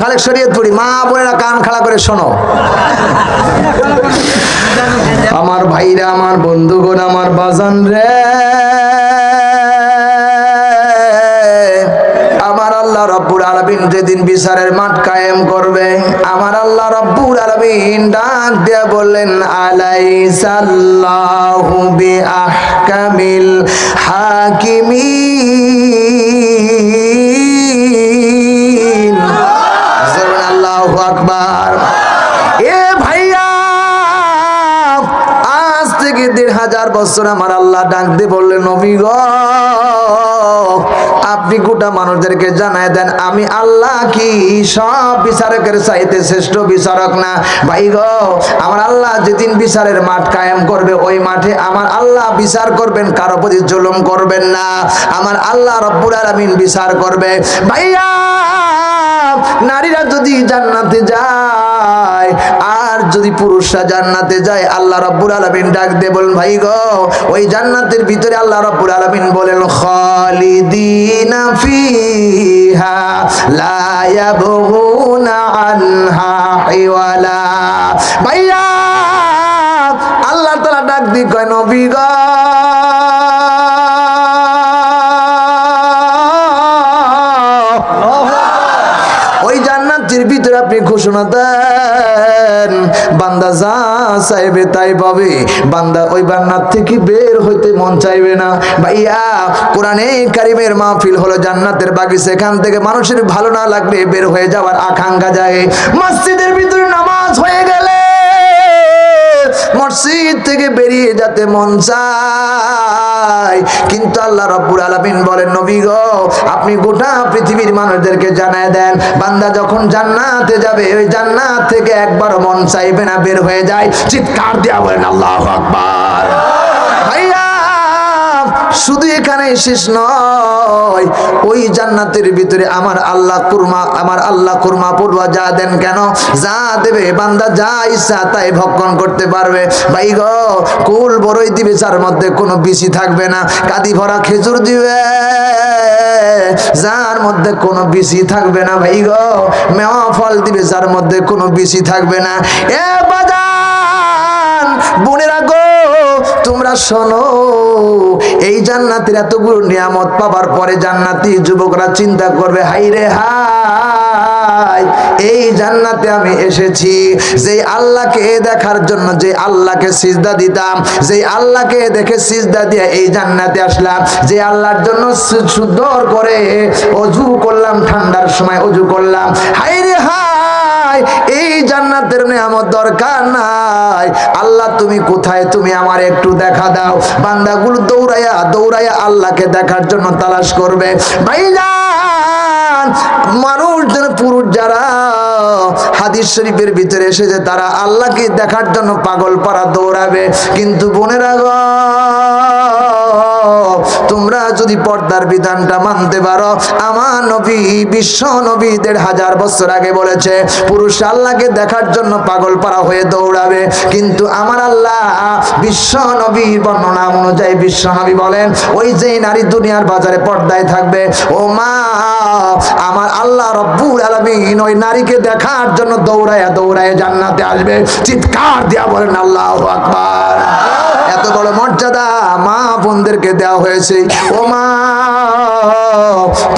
খালেক শরীয়তপুরি মা বোনেরা কান খাড়া করে শোনো। আমার ভাইরা, আমার বন্ধুগণ, আমার বাজান রে। আমার আল্লাহ রব্বুল আলামিন যেদিন বিচারের মাঠ কায়েম করবে, আমার আল্লাহ রব্বুল আলামিন ডাক দিয়ে বললেন, আলাইসাল্লাহু বিআহকামিল হাকিমিন। বছর আমার আল্লাহ ডাক দিয়ে বললেন নবী গো, আপনি গোটা মানুষদেরকে জানায় দেন, আমি আল্লাহ কি সব বিচারকের চাইতে শ্রেষ্ঠ বিচারক না? ভাই গো, আমার আল্লাহ যেদিন বিচারের মাঠ কায়েম করবে, ওই মাঠে আমার আল্লাহ বিচার করবেন, কারও প্রতি জুলুম করবেন না। আমার আল্লাহ রব্বুল আলামিন বিচার করবে। ভাইয়া, নারীরা যদি জান্নাতে যায় আর যদি পুরুষরা জান্নাতে যায়, আল্লাহ রাব্বুল আলামিন ডাক দিয়ে বলেন, ভাই গো, ওই জান্নাতের ভিতরে আল্লাহ রাব্বুল আলামিন বলেন আল্লাহ তাআলা ডাক দিয়ে কয়, নবী গো আপনি ঘোষণা দেন। বান্দা যা চাইবে তাই পাবে। বান্দা ওই বান্নার থেকে বের হইতে মন চাইবে না। ভাইয়া, কোরআনে কারিমের মাহফিল হলো জান্নাতের বাকি সেখান থেকে মানুষের ভালো না লাগলে বের হয়ে যাওয়ার আকাঙ্ক্ষা যায়। মসজিদের ভিতরে নামাজ হয়ে গেলে মসজিদ থেকে বেরিয়ে যাতে মন চায়। কিন্তু আল্লাহ রব্বুল আলামিন বলেন, নবী গো, আপনি গোটা পৃথিবীর মানুষদেরকে জানায় দেন। বান্দা যখন জান্নাতে যাবে, ওই জান্নাত থেকে একবার মন চাইবে না, বের হয়ে যায়। চিৎকার দেওয়া বলেন, আল্লাহ আকবার। ভাইয়া শুধু এখানে শেষ নয়, ওই জান্নাতের ভিতরে আমার আল্লাহ কুরমা, আমার আল্লাহ কুরমা পড়ুয়া যা দেন কেন? যা দেবে বান্দা যা ইচ্ছা তাই ভক্ষণ করতে পারবে। ভাই গো, কুল বড়ই দিবে, যার মধ্যে কোনো বিসি থাকবে না। কাদি ভরা খেজুর দিবে, যার মধ্যে কোনো বিসি থাকবে না। ভাই গো, মেওয়া ফল দিবে, যার মধ্যে কোনো বিসি থাকবে না। এ বাজান, বোনেরা গো! তোমরা শোনো, এই জান্নাতের এতগুলো নিয়ামত পাবার পরে জান্নাতি যুবকরা চিন্তা করবে হাই রে হাই, এই জান্নাতে আমি এসেছি। যে আল্লাহকে দেখার জন্য, যে আল্লাহকে সিজদা দিতাম, যে আল্লাহকে দেখে সিজদা দিয়ে এই জান্নাতে আসলাম, যে আল্লাহর জন্য সু- সুন্দর করে অজু করলাম, ঠান্ডার সময় অজু করলাম হাই রে হাই এই জান্নাতের নিয়ামত দরকার নাই। আল্লাহ, তুমি কোথায়? তুমি আমার একটু দেখা দাও। বান্দাগুলো দৌড়াইয়া দৌড়াইয়া আল্লাহকে দেখার জন্য তালাশ করবে। ভাইজান, মানুষজন, পুরুষ যারা, হাদিস শরীফের ভিতরে এসেছে তারা আল্লাহকে দেখার জন্য পাগল পাড়া দৌড়াবে। কিন্তু বোনেরা গো তোমরা যদি পর্দার বিধানটা মানতে পারো, আমার নবী, বিশ্ব নবী দেড় হাজার বছর আগে বলেছে, পুরুষ আল্লাহকে দেখার জন্য পাগল পাড়া হয়ে দৌড়াবে, কিন্তু আমার আল্লাহ বিশ্ব নবীর বর্ণনা অনুযায়ী বিশ্ব নবী বলেন, ওই যে নারী দুনিয়ার বাজারে পর্দায় থাকবে, ও মা, আমার আল্লাহ রব্বুল আলামিন ওই নারীকে দেখার জন্য দৌড়ায় দৌড়ায় জান্নাতে আসবে। চিৎকার দিয়া বলেন, আল্লাহ আকবার। এত বড় মর্যাদা মা বোনদেরকে দেওয়া হয়েছে। ও মা,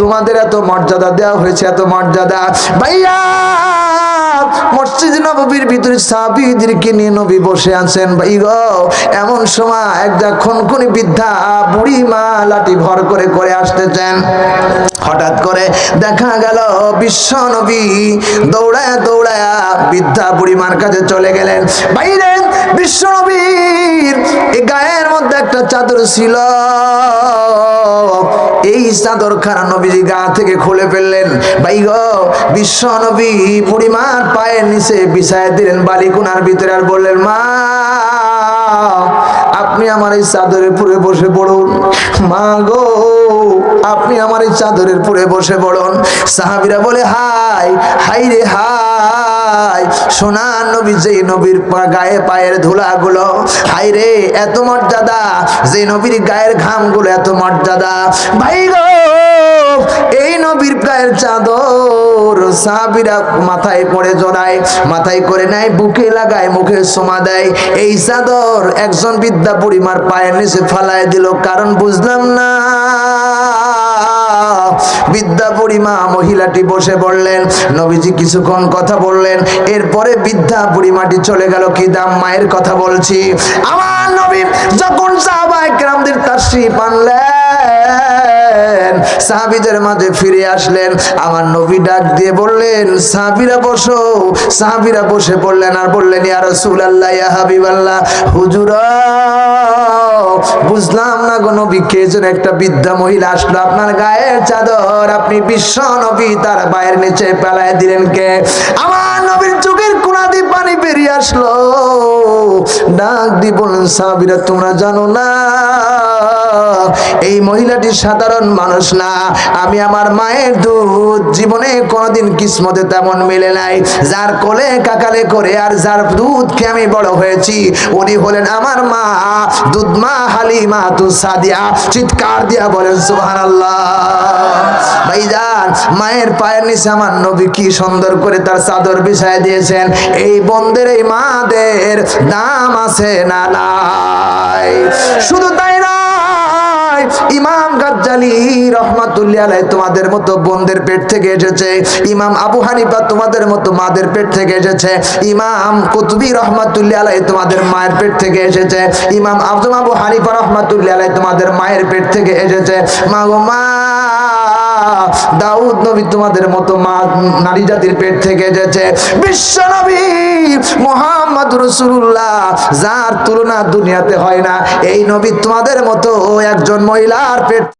তোমাদের এত মর্যাদা দেওয়া হয়েছে, এত মর্যাদা। ভাইয়া, মসজিদ নবীর ভিতরে সাবিদেরকে নিয়ে নবী বসে আছেন। ভাই গো, এমন সময় একটা খনখনি বৃদ্ধা বুড়ি মা লাঠি ভর করে করে আসতেছেন। হঠাৎ করে দেখা গেল বিশ্ব নবী দৌড়ায় দৌড়ায় বৃদ্ধা বুড়িমার কাছে চলে গেলেন। বাইরে বিশ্ব নবীর এই গায়ের মধ্যে একটা চাদর ছিল। এই চাদর খানা নবীজি গা থেকে খুলে ফেললেন। ভাই গো বিশ্ব নবী বুড়িমার পায়ের নিচে বিছায় দিলেন, বালিকুনার ভিতরে আর বললেন, মা, আপনি আমার এই চাদরের পুরে বসে পড়ুন। মা গো, আপনি আমার এই চাদরের পুরে বসে পড়ুন। সাহাবিরা বলে হাই হাই রে হাই সোনা নবী যে নবীর গায়ে পায়ের ধুলাগুলো হাই রে এত মর্যাদা। যে নবীর গায়ের ঘামগুলো, এত মর্যাদা। ভাই গো, এই নবীর গায়ের চাদর সাহাবিরা মাথায় পড়ে জড়ায়, মাথায় করে নেয়, বুকে লাগায়, মুখে সোমা দেয়। এই চাদর একজন বিদ্যা পরিমার পায়ের নিচে ফালায় দিল। কারণ বুঝলাম না বিদ্যা পরিমা মহিলাটি বসে বললেন, নবীজি কিছুক্ষণ কথা বললেন, এরপরে বিদ্যা পরিমাটি চলে গেল, কি দাম মায়ের কথা বলছি। আমার নবী যখন সাহাবায়ে কেরামদের তাশরীফ আনলেন, সাহাবিদের মাঝে ফিরে আসলেন, আমার নবী ডাক দিয়ে বললেন, সাহাবীরা বসো। সাহাবীরা বসে পড়লেন আর বললেন, ইয়া রাসূলুল্লাহ, ইয়া হাবিবাল্লাহ, হুজুরা বুঝলাম না গো নবী, কে যেন একটা বৃদ্ধা মহিলা আসলো। আপনার গায়ের চাদর, আপনি বিশ্ব নবী, তার পায়ের নিচে পেলায় দিলেন কে? আমার নবীর চোখের কোনা দিয়ে পানি বেরিয়ে আসলো। ডাক দি বলেন সাহাবীরা, তোমরা জানো না এই মহিলাটি সাধারণ মানুষ না। আমি আমার মায়ের দুধ। জীবনে কোনোদিন কিসমতে তেমন মেলে নাই। যার কোলে কাকালে করে আর যার দুধ খেয়ে আমি বড় হয়েছি, উনি হলেন আমার মা দুধ মা হালিমা তু সাদিয়া চিৎকার দিয়া বলেন, সুবহানাল্লাহ। ভাইজান, মায়ের পায়ের নিচে আমার নবী কি সুন্দর করে তার চাদর বিছায় দিয়েছেন। এই বন্দের এই মাদের দাম আছে না নাই? শুধু তাই নয় ইমাম গাজ্জালি রহমাতুল্লাহ তোমাদের মতো বোনদের পেট থেকে এসেছে। ইমাম আবু হানিফা তোমাদের মতো মাদের পেট থেকে এসেছে। ইমাম কুতুবি রহমাতুল্লাহ তোমাদের মায়ের পেট থেকে এসেছে। ইমাম আব্দুল আবু হানিফা রহমাতুল্লাহ তোমাদের মায়ের পেট থেকে এসেছে। মা গো মা নবী তোমাদের মতো মা নারী জাতির পেট থেকে এসেছে। বিশ্ব নবী মোহাম্মদ রসুল্লাহ যার তুলনা দুনিয়াতে হয় না। এই নবী তোমাদের মতো একজন মহিলার পেট